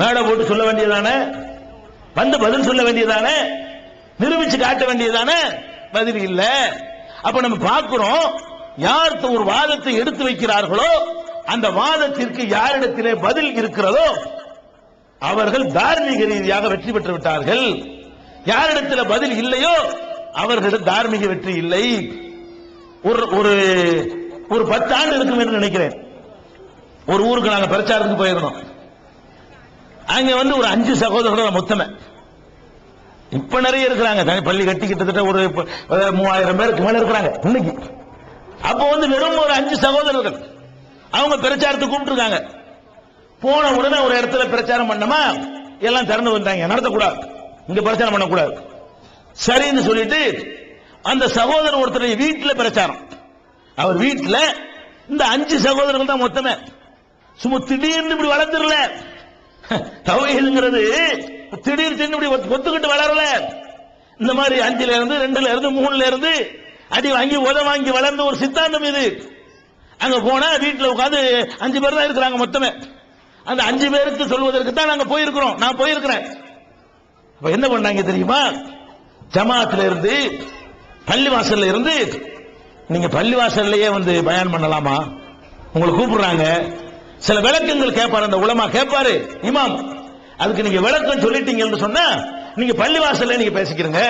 மேடை போட்டு சொல்ல வேண்டியதானே? வந்து பதில் சொல்ல வேண்டியதானே? நிரூபிச்சு காட்ட வேண்டியதானே? பதில் இல்ல. அப்ப நம்ம பார்க்கிறோம் யார் ஒரு வாதத்தை எடுத்து வைக்கிறார்களோ அந்த வாதத்திற்கு யாரிடத்திலே பதில் இருக்கிறதோ அவர்கள் தார்மீக ரீதியாக வெற்றி பெற்று விட்டார்கள். யாரிடத்தில் பதில் இல்லையோ அவர்களிடம் தார்மீக வெற்றி இல்லை. ஒரு ஒரு ஒரு பத்து ஆண்டு இருக்கும் என்று நினைக்கிறேன். ஒரு ஊருக்கு நாங்கள் பிரச்சாரத்துக்கு போயிருந்தோம். அங்க வந்து ஒரு அஞ்சு சகோதரர்கள் மொத்தமே. இப்ப நிறைய இருக்கிறாங்க. தனி பள்ளி கட்டி கிட்டத்தட்ட ஒரு மூவாயிரம் பேருக்கு மேல இருக்கிறாங்க. இன்னைக்கு. அப்போ வந்து வெறும் ஒரு அஞ்சு சகோதரர்கள். அவங்க பிரச்சாரத்தை கூப்பிட்டுருக்காங்க. போன உடனே ஒரு இடத்துல பிரச்சாரம் பண்ணமா? எல்லாம் திறந்து வந்தாங்க நடத்தக்கூடாது. இங்க பிரச்சாரம் பண்ணக்கூடாது. சரின்னு சொல்லிட்டு அந்த சகோதரர் ஒருத்தருடைய வீட்டுல பிரச்சாரம். அவர் வீட்டுல இந்த அஞ்சு சகோதரர்கள் தான் மொத்தமே. சும்மா திடீர்னு இப்படி வளர்த்துடல தவகைங்கிறது திடீர் தின்னு இப்படி ஒத்து- ஒத்துக்கிட்டு வளரல. இந்த மாதிரி அஞ்சுல இருந்து ரெண்டுல இருந்து மூணுல இருந்து அடி வாங்கி உத வாங்கி வளர்ந்த ஒரு சித்தாந்தம் இது. அங்க போனா வீட்டுல உட்காந்து அஞ்சு பேர் தான் இருக்கிறாங்க மொத்தமே. அந்த அஞ்சு பேருக்கு சொல்வதற்கு தான் நாங்க போயிருக்கிறோம். நான் போயிருக்கிறேன். இப்ப என்ன பண்ணாங்க தெரியுமா? ஜமாத்துல இருந்து பள்ளிவாசல்ல இருந்து நீங்க பள்ளிவாசல்லையே வந்து பயன் பண்ணலாமா? உங்களை கூப்பிடுறாங்க. சில விளக்கங்கள் கேட்பாரு அந்த உலமா கேட்பாரு இமாம் அதுக்கு நீங்க விளக்கம் சொல்லிட்டீங்கன்னு சொன்னா நீங்க பள்ளிவாசல்ல நீங்க பேசிக்கிறீங்க.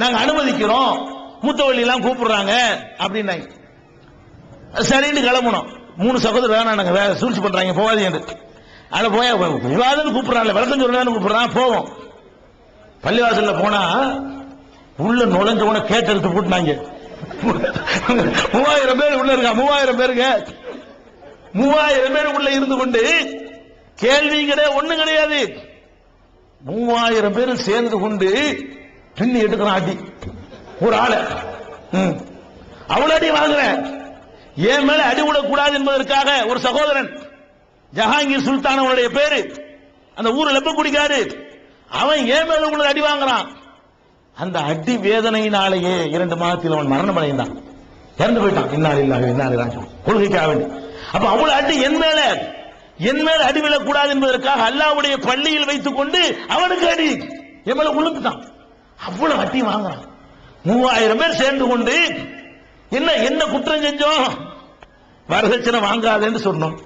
நாங்க அனுமதிக்கிறோம். மூத்தவள்ளி எல்லாம் கூப்பிடுறாங்க அப்படின்னாங்க. சரின்னு கிளம்பணும் மூணு சகோதரர் வேணாம் நாங்க வேற சூழ்ச்சி பண்றாங்க போகாதீங்க அத போய் விவாதம் கூப்பிடுறாங்க விளக்கம் சொல்றான்னு கூப்பிடுறான் போவோம். பள்ளிவாசல்ல போனா உள்ள நுழைஞ்ச உடனே கேட்டு எடுத்து போட்டுனாங்க. மூவாயிரம் பேர் உள்ள இருக்கா? மூவாயிரம் பேருங்க. மூவாயிரம் பேர் உள்ள இருந்து கொண்டு கேள்வி கிடையாது ஒண்ணும் கிடையாது. மூவாயிரம் பேர் சேர்ந்து கொண்டு பின்னி எடுக்கிறான் அடி. ஒரு ஆளை. ம். அவ்வளவு அடி வாங்குறேன். என் மேல அடி விடக்கூடாது என்பதற்காக ஒரு சகோதரன் ஜஹாங்கீர் சுல்தான் அவனுடைய பேரு அந்த ஊரில் எப்ப குடிக்காரு அவன் ஏன் மேல உள்ள அடி வாங்குறான். அந்த அடி வேதனையினாலேயே இரண்டு மாதத்தில் அவன் மரணம் அடைந்தான் இறந்து போயிட்டான். இன்னார் இல்லாத இன்னார் கொள்கைக்காக வேண்டி அப்ப அவ்வளவு அடி என் மேல என் மேல அடி விழக்கூடாது என்பதற்காக அல்லாவுடைய பள்ளியில் வைத்துக் கொண்டு அவனுக்கு அடி. என் மேல உளுந்துட்டான் அவ்வளவு அடி வாங்குறான். மூவாயிரம் பேர் சேர்ந்து கொண்டு என்ன என்ன குற்றம் செஞ்சோம்? வரதட்சணை வாங்காதேன்னு சொன்னோம்.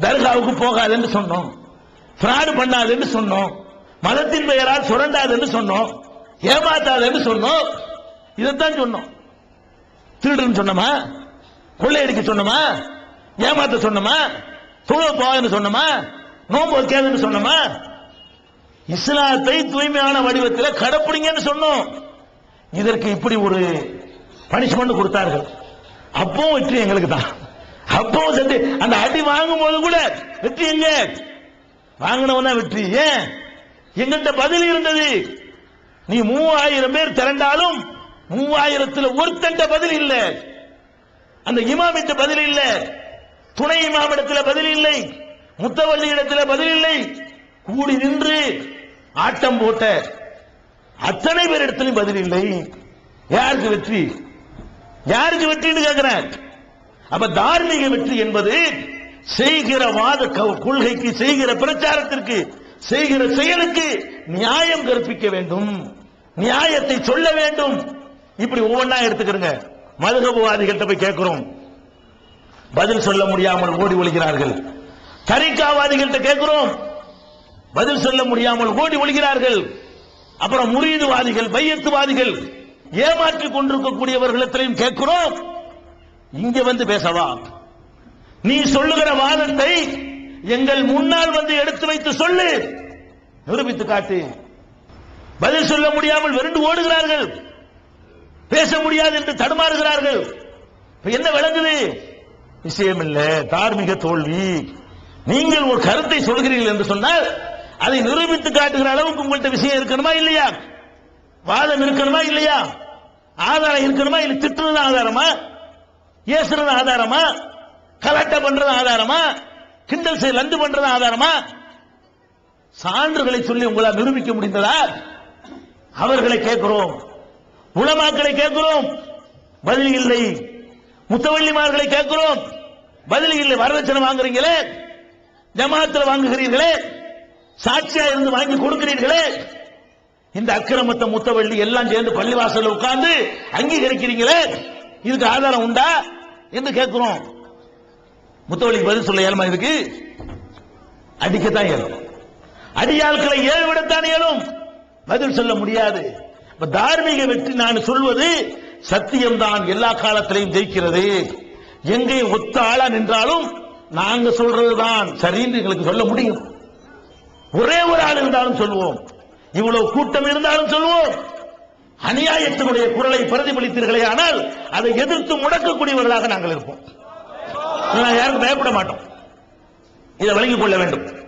தர்காவுக்கு போகாதேன்னு சொன்னோம். பிராடு பண்ணாதேன்னு சொன்னோம். மதத்தின் பெயரால் சுரண்டாதுன்னு சொன்னோம். ஏமாத்தாதேன்னு சொன்னோம். இதைத்தான் சொன்னோம். திருடுன்னு சொன்னமா? கொள்ளையடிக்க சொன்னோமா? ஏமாத்த சொன்னமா? தொழுவ போகாதுன்னு சொன்னோமா? நோன்பு வைக்காதுன்னு சொன்னமா? இஸ்லாத்தை தூய்மையான வடிவத்தில் கடைப்பிடிங்கன்னு சொன்னோம். இதற்கு இப்படி ஒரு பனிஷ்மெண்ட் கொடுத்தார்கள். அப்போ வெற்றி எங்களுக்கு தான். அப்போ சரி அந்த அடி வாங்கும் போது கூட வெற்றி எங்க வாங்கினவன் தான் வெற்றி ஏன்? எங்கள்கிட்ட பதில் இருந்தது. நீ மூவாயிரம் பேர் திரண்டாலும் மூவாயிரத்துல ஒருத்தண்ட பதில் இல்ல. அந்த இமாமிட்ட பதில் இல்ல. துணை இமாமிடத்துல பதில் இல்லை. முத்தவள்ளி இடத்துல பதில் இல்லை. கூடி நின்று ஆட்டம் போட்ட அத்தனை பேர் இடத்திலும் பதில் இல்லை. யாருக்கு வெற்றி? யாருக்கு வெற்றின்னு கேட்கிறேன் அப்ப தார்மீக வெற்றி என்பது செய்கிற வாத கொள்கைக்கு செய்கிற பிரச்சாரத்திற்கு செய்கிற செயலுக்கு நியாயம் கற்பிக்க வேண்டும். நியாயத்தை சொல்ல வேண்டும். இப்படி ஒவ்வொன்றா எடுத்துக்கிறங்க. மதுகபுவாதிகள்கிட்ட போய் கேட்கிறோம். பதில் சொல்ல முடியாமல் ஓடி ஒழிகிறார்கள். தரிக்காவாதிகள்கிட்ட கேட்கிறோம். பதில் சொல்ல முடியாமல் ஓடி ஒழிக்கிறார்கள் அப்புறம் முறியீடுவாதிகள் பையத்துவாதிகள் ஏமாற்றிக் கொண்டிருக்கக்கூடியவர்களிடத்திலையும் கேட்கிறோம். இங்க வந்து பேசவா? நீ சொல்லுகிற வாதத்தை எங்கள் முன்னால் வந்து எடுத்து வைத்து சொல்லு. நிரூபித்து காட்டு. பதில் சொல்ல முடியாமல் வெறுண்டு ஓடுகிறார்கள். பேச முடியாது என்று தடுமாறுகிறார்கள். என்ன விளங்குது? விஷயம் இல்ல தார்மீக தோல்வி. நீங்கள் ஒரு கருத்தை சொல்கிறீர்கள் என்று சொன்னால் அதை நிரூபித்து காட்டுகிற அளவுக்கு உங்கள்கிட்ட விஷயம் இருக்கணுமா இல்லையா? வாதம் இருக்கணுமா இல்லையா? ஆதாரம் இருக்கணுமா? இல்ல திட்டுறது ஆதாரமா? ஏசுறது ஆதாரமா? கலாட்டா பண்றது ஆதாரமா? கிண்டல் செய்ய லந்து பண்றது ஆதாரமா? சான்றுகளை சொல்லி உங்களால் நிரூபிக்க முடிந்ததா? அவர்களை கேட்கிறோம். உலமாக்களை கேட்கிறோம் பதில் இல்லை. முத்தவள்ளிமார்களை கேட்கிறோம் பதில் இல்லை. வரதட்சணை வாங்குறீங்களே? ஜமாத்தில் வாங்குகிறீர்களே? சாட்சியா இருந்து வாங்கி கொடுக்கிறீர்களே? இந்த அக்கிரமத்தை முத்தவள்ளி எல்லாம் சேர்ந்து பள்ளிவாசல்ல உட்கார்ந்து அங்கீகரிக்கிறீங்களே? இதுக்கு ஆதாரம் உண்டா? என்று கேட்கிறோம். முத்தவள்ளிக்கு பதில் சொல்ல ஏழுமா இதுக்கு? அடிக்கத்தான் இயலும் அடியாட்களை ஏழு விடத்தான் இயலும் பதில் சொல்ல முடியாது. தார்மீக வெற்றி நான் சொல்வது சத்தியம்தான். எல்லா காலத்திலையும் ஜெயிக்கிறது. எங்கே ஒத்த ஆளா நின்றாலும் நாங்க சொல்றதுதான். சரின்னு எங்களுக்கு சொல்ல முடியும். ஒரே ஒரு ஆள் இருந்தாலும் சொல்லுவோம் இவ்வளவு கூட்டம் இருந்தாலும் சொல்லுவோம் அநியாயத்தினுடைய குரலை பிரதிபலித்தீர்களே ஆனால் அதை எதிர்த்து முடக்கக்கூடியவர்களாக நாங்கள் இருப்போம். நான் யாருக்கும் பயப்பட மாட்டோம். இதை வழங்கிக் கொள்ள வேண்டும்.